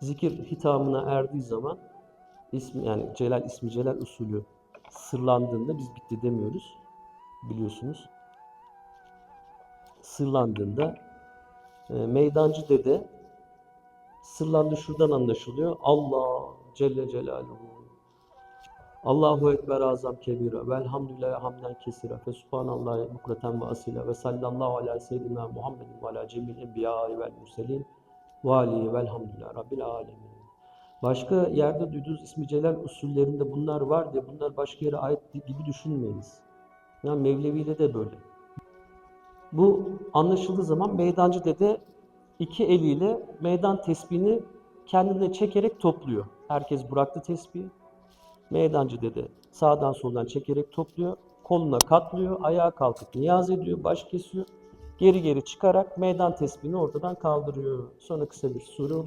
zikir hitamına erdiği zaman ismi yani Celal ismi Celal usulü sırlandığında biz bitti demiyoruz. Biliyorsunuz. Sırlandığında e, meydancı dede sırlandı şuradan anlaşılıyor. Allah Celle Celaluhu. Allahu Ekber azam kebira. Velhamdülillahi hamden kesira. Fe subhanallahi bukraten ve asila. Ve sallallahu ala seyyidina Muhammedin ve ala cemil enbiya vel murselin. Ve alihi velhamdülillahi rabbil alemin. Başka yerde duyduğunuz ismi celal usullerinde bunlar var diye bunlar başka yere ait gibi düşünmeyiniz. Yani Mevlevi'de de böyle. Bu anlaşıldığı zaman meydancı dede iki eliyle meydan tesbihini kendine çekerek topluyor. Herkes bıraktı tesbihi. Meydancı dede sağdan soldan çekerek topluyor. Koluna katlıyor. Ayağa kalkıp niyaz ediyor. Baş kesiyor. Geri geri çıkarak meydan tesbihini ortadan kaldırıyor. Sonra kısa bir sure okunuyor.